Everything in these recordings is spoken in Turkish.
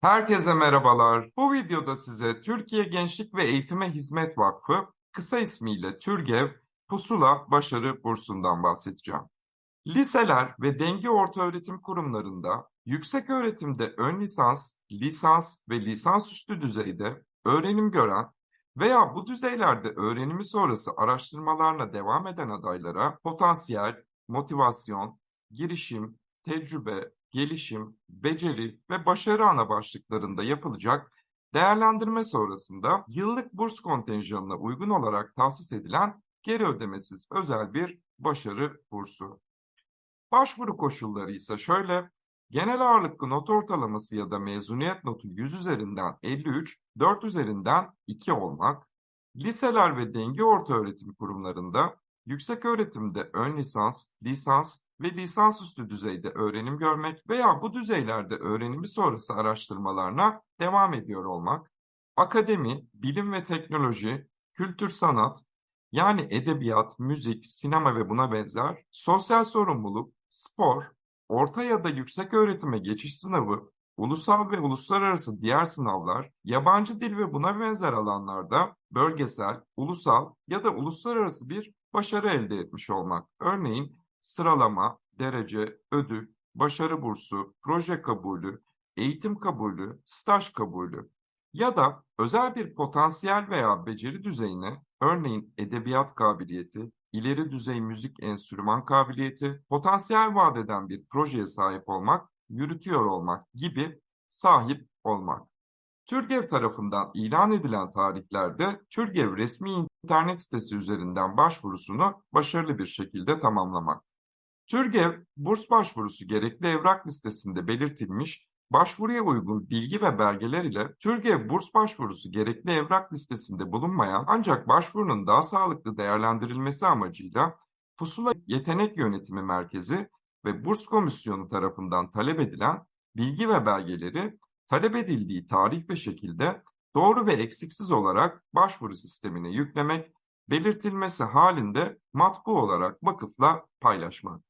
Herkese merhabalar. Bu videoda size Türkiye Gençlik ve Eğitime Hizmet Vakfı, kısa ismiyle TÜRGEV, Pusula Başarı Bursu'ndan bahsedeceğim. Liseler ve denge ortaöğretim kurumlarında yüksek öğretimde ön lisans, lisans ve lisansüstü düzeyde öğrenim gören veya bu düzeylerde öğrenimi sonrası araştırmalarla devam eden adaylara potansiyel, motivasyon, girişim, tecrübe, gelişim, beceri ve başarı ana başlıklarında yapılacak değerlendirme sonrasında yıllık burs kontenjanına uygun olarak tahsis edilen geri ödemesiz özel bir başarı bursu. Başvuru koşulları ise şöyle, genel ağırlıklı not ortalaması ya da mezuniyet notu 100 üzerinden 53, 4 üzerinden 2 olmak, liseler ve denge ortaöğretim kurumlarında yüksek öğretimde ön lisans, lisans ve lisansüstü düzeyde öğrenim görmek veya bu düzeylerde öğrenimi sonrası araştırmalarına devam ediyor olmak, akademi, bilim ve teknoloji, kültür sanat, yani edebiyat, müzik, sinema ve buna benzer, sosyal sorumluluk, spor, orta ya da yüksek öğretime geçiş sınavı, ulusal ve uluslararası diğer sınavlar, yabancı dil ve buna benzer alanlarda bölgesel, ulusal ya da uluslararası bir başarı elde etmiş olmak. Örneğin sıralama, derece, ödül, başarı bursu, proje kabulü, eğitim kabulü, staj kabulü ya da özel bir potansiyel veya beceri düzeyine, örneğin edebiyat kabiliyeti, ileri düzey müzik enstrüman kabiliyeti, potansiyel vaat eden bir projeye sahip olmak, yürütüyor olmak gibi sahip olmak. TÜRGEV tarafından ilan edilen tarihlerde TÜRGEV resmi internet sitesi üzerinden başvurusunu başarılı bir şekilde tamamlamak. TÜRGEV, burs başvurusu gerekli evrak listesinde belirtilmiş başvuruya uygun bilgi ve belgeler ile TÜRGEV burs başvurusu gerekli evrak listesinde bulunmayan ancak başvurunun daha sağlıklı değerlendirilmesi amacıyla Pusula Yetenek Yönetimi Merkezi ve Burs Komisyonu tarafından talep edilen bilgi ve belgeleri talep edildiği tarih ve şekilde doğru ve eksiksiz olarak başvuru sistemine yüklemek, belirtilmesi halinde matbu olarak vakıfla paylaşmak.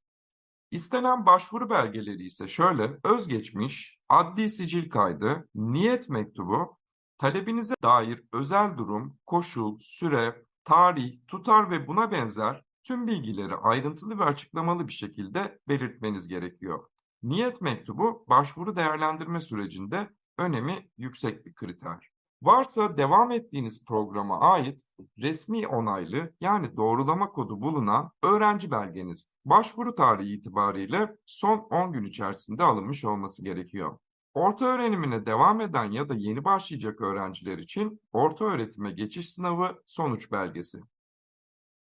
İstenen başvuru belgeleri ise şöyle, özgeçmiş, adli sicil kaydı, niyet mektubu, talebinize dair özel durum, koşul, süre, tarih, tutar ve buna benzer tüm bilgileri ayrıntılı ve açıklamalı bir şekilde belirtmeniz gerekiyor. Niyet mektubu başvuru değerlendirme sürecinde önemi yüksek bir kriter. Varsa devam ettiğiniz programa ait resmi onaylı yani doğrulama kodu bulunan öğrenci belgeniz başvuru tarihi itibariyle son 10 gün içerisinde alınmış olması gerekiyor. Orta öğrenimine devam eden ya da yeni başlayacak öğrenciler için orta öğretime geçiş sınavı sonuç belgesi.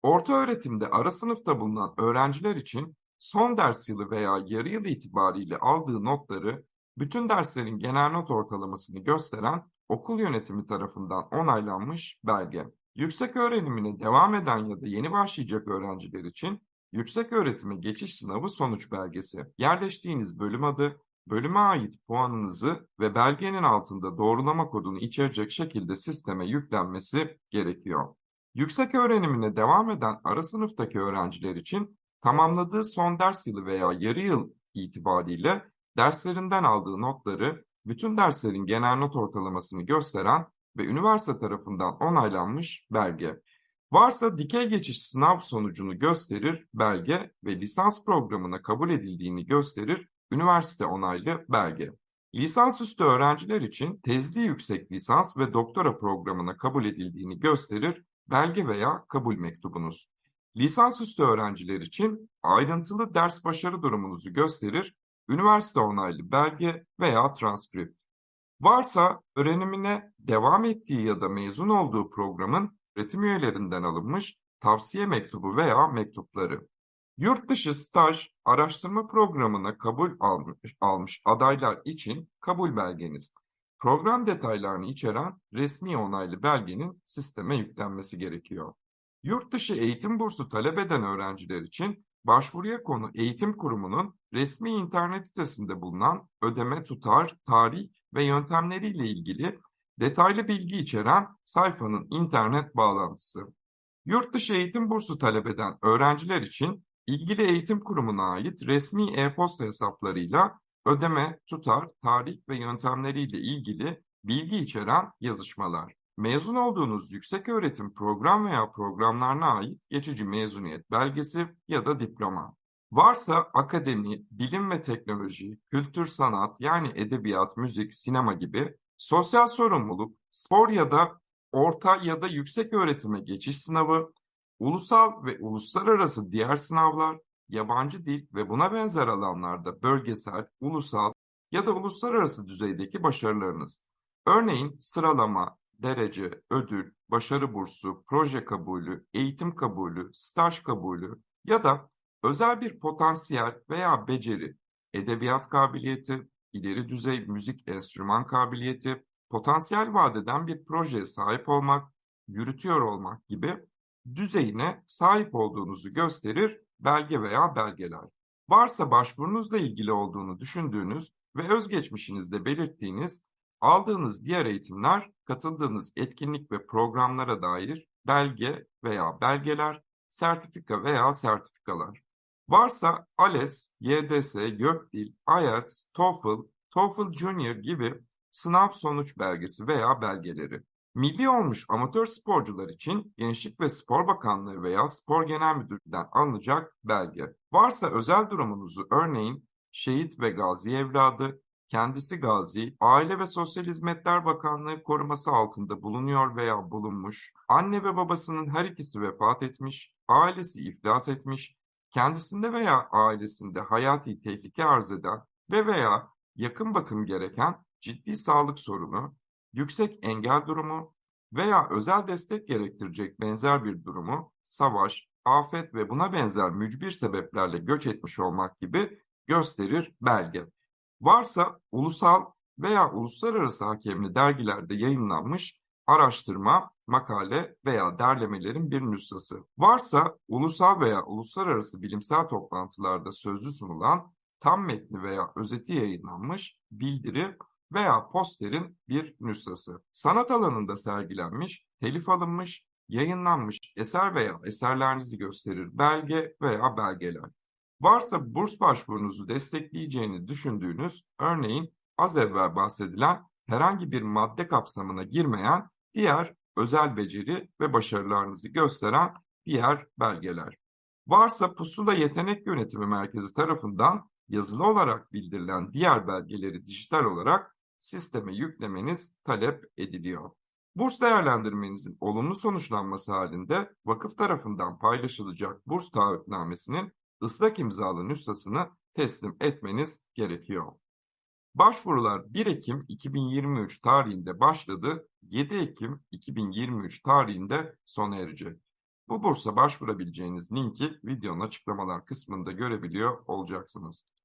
Orta öğretimde ara sınıfta bulunan öğrenciler için son ders yılı veya yarı yıl itibariyle aldığı notları bütün derslerin genel not ortalamasını gösteren okul yönetimi tarafından onaylanmış belge. Yüksek öğrenimine devam eden ya da yeni başlayacak öğrenciler için yüksek öğretime geçiş sınavı sonuç belgesi. Yerleştiğiniz bölüm adı, bölüme ait puanınızı ve belgenin altında doğrulama kodunu içerecek şekilde sisteme yüklenmesi gerekiyor. Yüksek öğrenimine devam eden ara sınıftaki öğrenciler için tamamladığı son ders yılı veya yarı yıl itibariyle derslerinden aldığı notları bütün derslerin genel not ortalamasını gösteren ve üniversite tarafından onaylanmış belge. Varsa dikey geçiş sınav sonucunu gösterir belge ve lisans programına kabul edildiğini gösterir üniversite onaylı belge. Lisansüstü öğrenciler için tezli yüksek lisans ve doktora programına kabul edildiğini gösterir belge veya kabul mektubunuz. Lisansüstü öğrenciler için ayrıntılı ders başarı durumunuzu gösterir üniversite onaylı belge veya transkript. Varsa öğrenimine devam ettiği ya da mezun olduğu programın öğretim üyelerinden alınmış tavsiye mektubu veya mektupları. Yurt dışı staj, araştırma programına kabul almış, almış adaylar için kabul belgeniz. Program detaylarını içeren resmi onaylı belgenin sisteme yüklenmesi gerekiyor. Yurt dışı eğitim bursu talep eden öğrenciler için başvuruya konu eğitim kurumunun resmi internet sitesinde bulunan ödeme tutar, tarih ve yöntemleriyle ilgili detaylı bilgi içeren sayfanın internet bağlantısı. Yurt dışı eğitim bursu talep eden öğrenciler için ilgili eğitim kurumuna ait resmi e-posta hesaplarıyla ödeme, tutar, tarih ve yöntemleriyle ilgili bilgi içeren yazışmalar. Mezun olduğunuz yükseköğretim program veya programlarına ait geçici mezuniyet belgesi ya da diploma. Varsa akademi, bilim ve teknoloji, kültür sanat yani edebiyat, müzik, sinema gibi sosyal sorumluluk, spor ya da orta ya da yüksek öğretime geçiş sınavı, ulusal ve uluslararası diğer sınavlar, yabancı dil ve buna benzer alanlarda bölgesel, ulusal ya da uluslararası düzeydeki başarılarınız. Örneğin sıralama, derece, ödül, başarı bursu, proje kabulü, eğitim kabulü, staj kabulü ya da özel bir potansiyel veya beceri, edebiyat kabiliyeti, ileri düzey müzik enstrüman kabiliyeti, potansiyel vadeden bir projeye sahip olmak, yürütüyor olmak gibi düzeyine sahip olduğunuzu gösterir belge veya belgeler. Varsa başvurunuzla ilgili olduğunu düşündüğünüz ve özgeçmişinizde belirttiğiniz aldığınız diğer eğitimler, katıldığınız etkinlik ve programlara dair belge veya belgeler, sertifika veya sertifikalar. Varsa ALES, YDS, YÖKDİL, IELTS, TOEFL, TOEFL Junior gibi sınav sonuç belgesi veya belgeleri. Milli olmuş amatör sporcular için Gençlik ve Spor Bakanlığı veya Spor Genel Müdürlüğü'nden alınacak belge. Varsa özel durumunuzu örneğin şehit ve gazi evladı, kendisi gazi, Aile ve Sosyal Hizmetler Bakanlığı koruması altında bulunuyor veya bulunmuş, anne ve babasının her ikisi vefat etmiş, ailesi iflas etmiş, kendisinde veya ailesinde hayati tehlike arz eden ve veya yakın bakım gereken ciddi sağlık sorunu, yüksek engel durumu veya özel destek gerektirecek benzer bir durumu, savaş, afet ve buna benzer mücbir sebeplerle göç etmiş olmak gibi gösterir belge. Varsa ulusal veya uluslararası hakemli dergilerde yayınlanmış araştırma, makale veya derlemelerin bir nüshası. Varsa ulusal veya uluslararası bilimsel toplantılarda sözlü sunulan tam metni veya özeti yayınlanmış bildiri veya posterin bir nüshası. Sanat alanında sergilenmiş, telif alınmış, yayınlanmış eser veya eserlerinizi gösterir belge veya belgeler. Varsa burs başvurunuzu destekleyeceğini düşündüğünüz, örneğin az evvel bahsedilen herhangi bir madde kapsamına girmeyen diğer özel beceri ve başarılarınızı gösteren diğer belgeler. Varsa Pusula Yetenek Yönetimi Merkezi tarafından yazılı olarak bildirilen diğer belgeleri dijital olarak sisteme yüklemeniz talep ediliyor. Burs değerlendirmenizin olumlu sonuçlanması halinde vakıf tarafından paylaşılacak burs taahhütnamesinin ıslak imzalı nüshasını teslim etmeniz gerekiyor. Başvurular 1 Ekim 2023 tarihinde başladı, 7 Ekim 2023 tarihinde sona erecek. Bu bursa başvurabileceğiniz linki videonun açıklamalar kısmında görebiliyor olacaksınız.